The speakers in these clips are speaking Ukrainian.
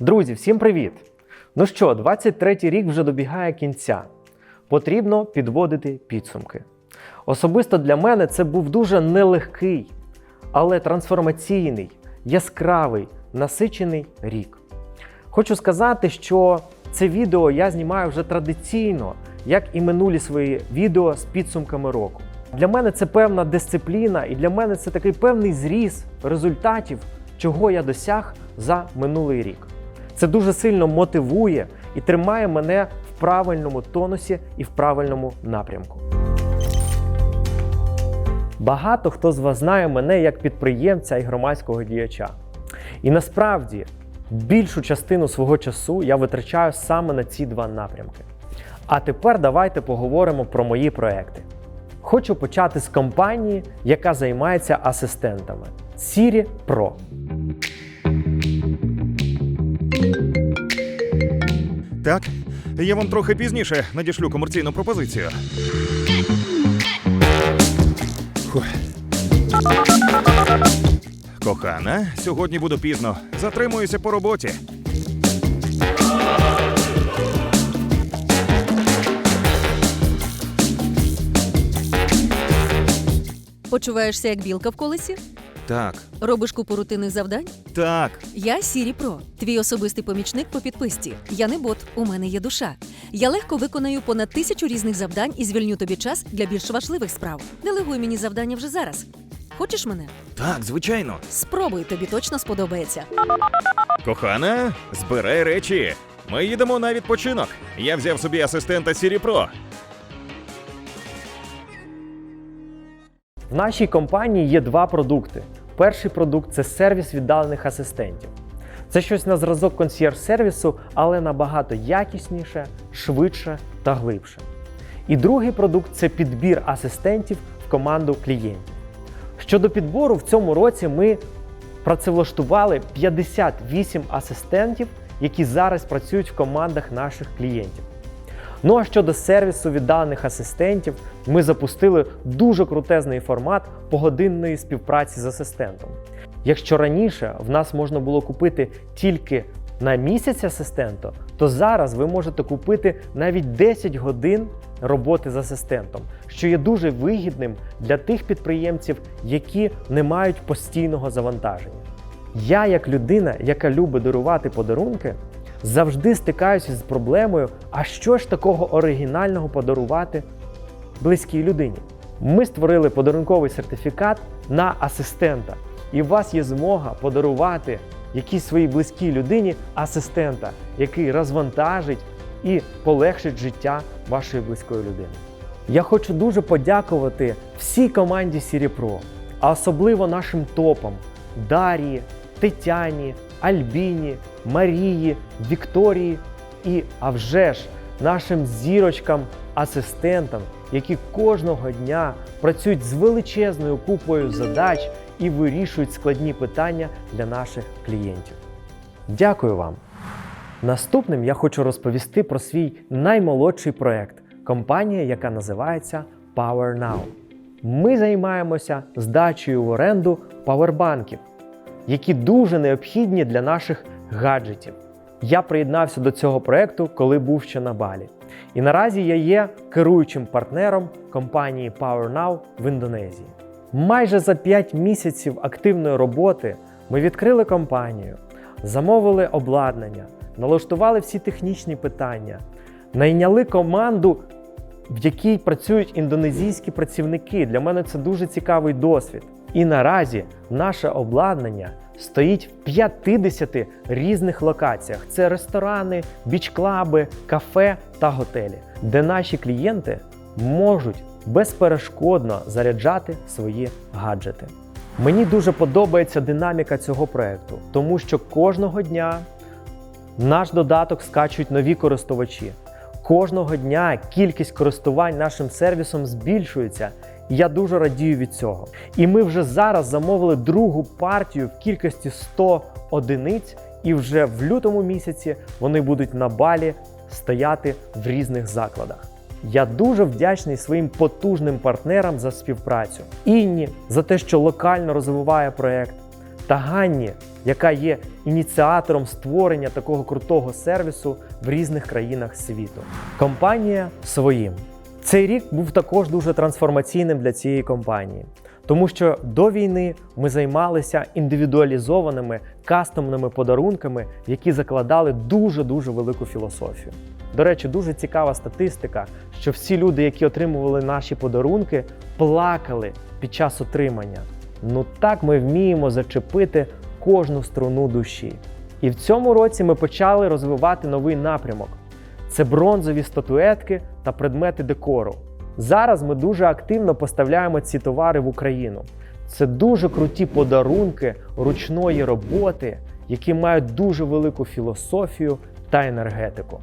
Друзі, всім привіт! Ну що, 23-й рік вже добігає кінця. Потрібно підводити підсумки. Особисто для мене це був дуже нелегкий, але трансформаційний, яскравий, насичений рік. Хочу сказати, що це відео я знімаю вже традиційно, як і минулі свої відео з підсумками року. Для мене це певна дисципліна, і для мене це такий певний зріз результатів, чого я досяг за минулий рік. Це дуже сильно мотивує і тримає мене в правильному тонусі і в правильному напрямку. Багато хто з вас знає мене як підприємця і громадського діяча. І насправді більшу частину свого часу я витрачаю саме на ці два напрямки. А тепер давайте поговоримо про мої проекти. Хочу почати з компанії, яка займається асистентами Siri Pro. Так, я вам трохи пізніше надішлю комерційну пропозицію. Фух. Кохана, сьогодні буду пізно. Затримуюся по роботі. Почуваєшся як білка в колесі? Так, Робиш купу рутинних завдань? так. Я Сірі Про, твій особистий помічник по підписці. Я не бот, у мене є душа. Я легко виконаю понад тисячу різних завдань і звільню тобі час для більш важливих справ. Делегуй мені завдання вже зараз. Хочеш мене? Так, звичайно. Спробуй, тобі точно сподобається. Кохана, збирай речі. Ми їдемо на відпочинок. Я взяв собі асистента Siri Pro. В нашій компанії є два продукти. Перший продукт це сервіс віддалених асистентів. Це щось на зразок консьєрж-сервісу, але набагато якісніше, швидше та глибше. І другий продукт це підбір асистентів в команду клієнтів. Щодо підбору, в цьому році ми працевлаштували 58 асистентів, які зараз працюють в командах наших клієнтів. Ну а щодо сервісу віддалених асистентів, ми запустили дуже крутезний формат погодинної співпраці з асистентом. Якщо раніше в нас можна було купити тільки на місяць асистента, то зараз ви можете купити навіть 10 годин роботи з асистентом, що є дуже вигідним для тих підприємців, які не мають постійного завантаження. Я, як людина, яка любить дарувати подарунки, завжди стикаюся з проблемою: а що ж такого оригінального подарувати близькій людині? Ми створили подарунковий сертифікат на асистента, і у вас є змога подарувати якійсь своїй близькій людині асистента, який розвантажить і полегшить життя вашої близької людини. Я хочу дуже подякувати всій команді Pro, а особливо нашим топам Дарії, Тетяні, Альбіні, Марії, Вікторії і, а вже ж, нашим зірочкам, асистентам, які кожного дня працюють з величезною купою задач і вирішують складні питання для наших клієнтів. Дякую вам! Наступним я хочу розповісти про свій наймолодший проект компанія, яка називається PowerNow. Ми займаємося здачею в оренду павербанків, які дуже необхідні для наших гаджетів. Я приєднався до цього проекту, коли був ще на Балі. І наразі я є керуючим партнером компанії PowerNow в Індонезії. Майже за 5 місяців активної роботи ми відкрили компанію, замовили обладнання, налаштували всі технічні питання, найняли команду, в якій працюють індонезійські працівники. Для мене це дуже цікавий досвід. І наразі наше обладнання стоїть в 50 різних локаціях: це ресторани, біч-клаби, кафе та готелі, де наші клієнти можуть безперешкодно заряджати свої гаджети. Мені дуже подобається динаміка цього проекту, тому що кожного дня наш додаток скачують нові користувачі. Кожного дня кількість користувань нашим сервісом збільшується. Я дуже радію від цього. І ми вже зараз замовили другу партію в кількості 100 одиниць, і вже в лютому місяці вони будуть на балі стояти в різних закладах. Я дуже вдячний своїм потужним партнерам за співпрацю. Інні за те, що локально розвиває проект, та Ганні, яка є ініціатором створення такого крутого сервісу в різних країнах світу. Компанія своїм. Цей рік був також дуже трансформаційним для цієї компанії, тому що до війни ми займалися індивідуалізованими кастомними подарунками, які закладали дуже дуже велику філософію. До речі, дуже цікава статистика, що всі люди, які отримували наші подарунки, плакали під час отримання. Ну так ми вміємо зачепити кожну струну душі. І в цьому році ми почали розвивати новий напрямок. Це бронзові статуетки та предмети декору. Зараз ми дуже активно поставляємо ці товари в Україну. Це дуже круті подарунки ручної роботи, які мають дуже велику філософію та енергетику.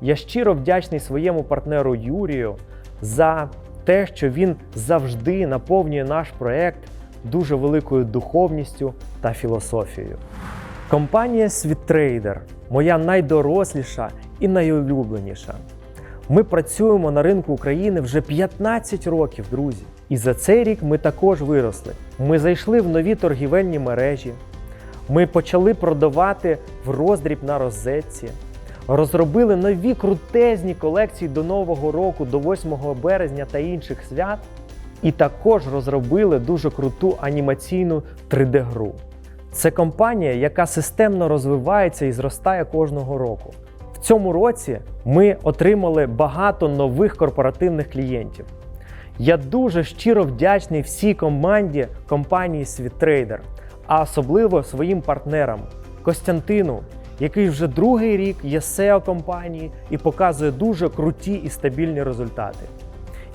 Я щиро вдячний своєму партнеру Юрію за те, що він завжди наповнює наш проект дуже великою духовністю та філософією. Компанія SweetTrader – моя найдоросліша і найулюбленіша. Ми працюємо на ринку України вже 15 років, друзі. І за цей рік ми також виросли. Ми зайшли в нові торгівельні мережі. Ми почали продавати в роздріб на розетці. Розробили нові крутезні колекції до Нового року, до 8 березня та інших свят. І також розробили дуже круту анімаційну 3D-гру. Це компанія, яка системно розвивається і зростає кожного року. Цьому році ми отримали багато нових корпоративних клієнтів. Я дуже щиро вдячний всій команді компанії SweetTrader, а особливо своїм партнерам Костянтину, який вже другий рік є SEO компанії і показує дуже круті і стабільні результати.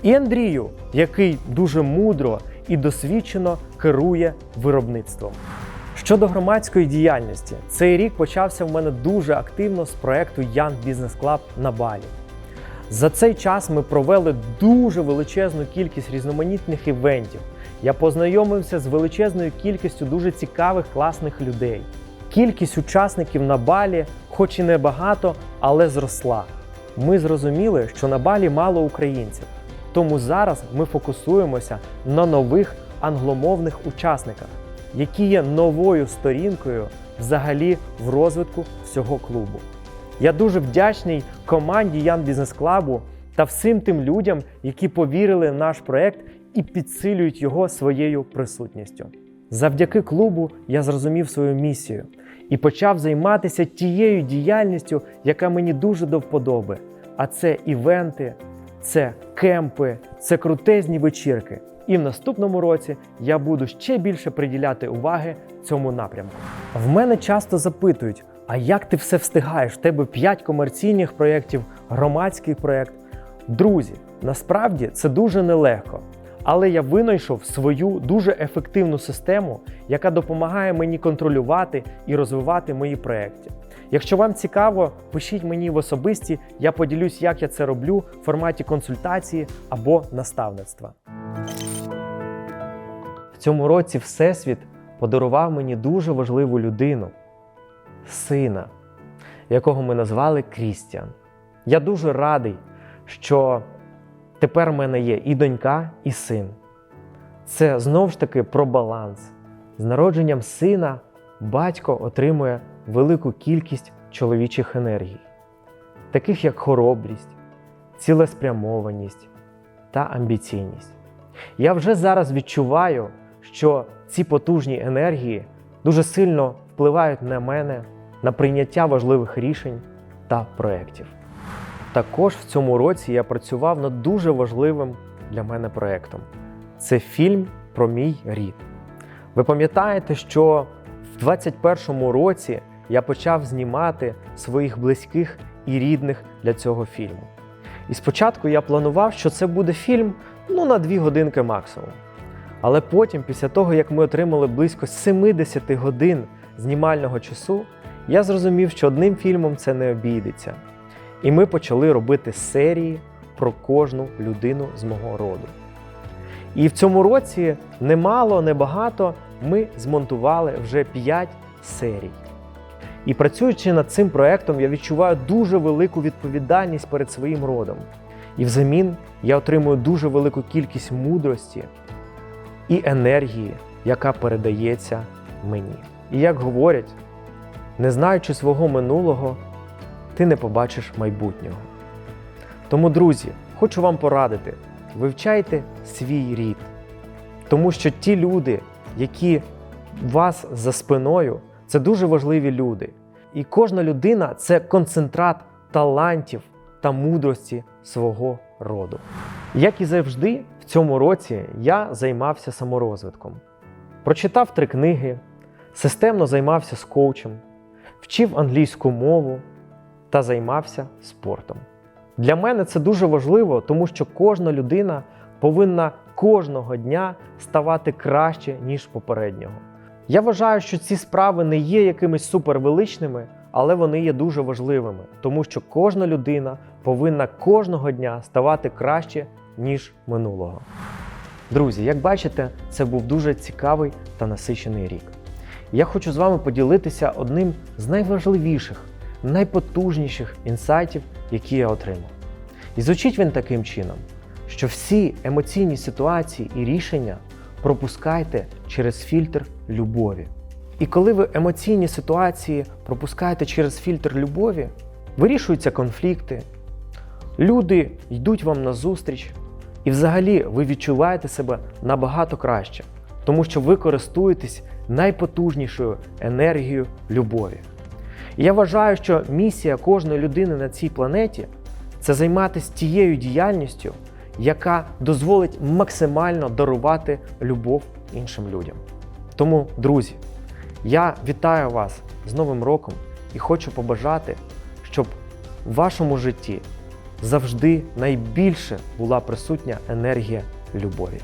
І Андрію, який дуже мудро і досвідчено керує виробництвом. Щодо громадської діяльності, цей рік почався в мене дуже активно з проекту Young Business Club на Балі. За цей час ми провели дуже величезну кількість різноманітних івентів. Я познайомився з величезною кількістю дуже цікавих класних людей. Кількість учасників на балі, хоч і не багато, але зросла. Ми зрозуміли, що на балі мало українців. Тому зараз ми фокусуємося на нових англомовних учасниках, які є новою сторінкою взагалі в розвитку всього клубу. Я дуже вдячний команді Ян Бізнес Клабу та всім тим людям, які повірили в наш проект і підсилюють його своєю присутністю. Завдяки клубу я зрозумів свою місію і почав займатися тією діяльністю, яка мені дуже до вподоби. А це івенти, це кемпи, це крутезні вечірки. І в наступному році я буду ще більше приділяти уваги цьому напрямку. В мене часто запитують: а як ти все встигаєш? В тебе 5 комерційних проєктів, громадський проєкт. Друзі, насправді це дуже нелегко. Але я винайшов свою дуже ефективну систему, яка допомагає мені контролювати і розвивати мої проекти. Якщо вам цікаво, пишіть мені в особисті, я поділюсь, як я це роблю в форматі консультації або наставництва. Цьому році Всесвіт подарував мені дуже важливу людину сина, якого ми назвали Крістіан. Я дуже радий, що тепер в мене є і донька, і син. Це знову ж таки про баланс. З народженням сина батько отримує велику кількість чоловічих енергій, таких як хоробрість, цілеспрямованість та амбіційність. Я вже зараз відчуваю, що ці потужні енергії дуже сильно впливають на мене, на прийняття важливих рішень та проєктів. Також в цьому році я працював над дуже важливим для мене проєктом. Це фільм про мій рід. Ви пам'ятаєте, що в 2021 році я почав знімати своїх близьких і рідних для цього фільму. І спочатку я планував, що це буде фільм ну, на 2 годинки максимум. Але потім, після того, як ми отримали близько 70 годин знімального часу, я зрозумів, що одним фільмом це не обійдеться. І ми почали робити серії про кожну людину з мого роду. І в цьому році немало, небагато ми змонтували вже 5 серій. І працюючи над цим проектом, я відчуваю дуже велику відповідальність перед своїм родом. І взамін я отримую дуже велику кількість мудрості і енергії, яка передається мені. І як говорять, не знаючи свого минулого, ти не побачиш майбутнього. Тому, друзі, хочу вам порадити: вивчайте свій рід. Тому що ті люди, які у вас за спиною, це дуже важливі люди. І кожна людина це концентрат талантів та мудрості свого роду. Як і завжди, цьому році я займався саморозвитком. Прочитав три книги, системно займався з коучем, вчив англійську мову та займався спортом. Для мене це дуже важливо, тому що кожна людина повинна кожного дня ставати краще, ніж попереднього. Я вважаю, що ці справи не є якимись супервеличними, але вони є дуже важливими, тому що кожна людина повинна кожного дня ставати краще, ніж минулого. Друзі, як бачите, це був дуже цікавий та насичений рік. Я хочу з вами поділитися одним з найважливіших, найпотужніших інсайтів, які я отримав. І звучить він таким чином, що всі емоційні ситуації і рішення пропускайте через фільтр любові. І коли ви емоційні ситуації пропускаєте через фільтр любові, вирішуються конфлікти, люди йдуть вам на зустріч, і взагалі ви відчуваєте себе набагато краще, тому що ви користуєтесь найпотужнішою енергією любові. І я вважаю, що місія кожної людини на цій планеті це займатися тією діяльністю, яка дозволить максимально дарувати любов іншим людям. Тому, друзі, я вітаю вас з Новим роком і хочу побажати, щоб в вашому житті завжди найбільше була присутня енергія любові.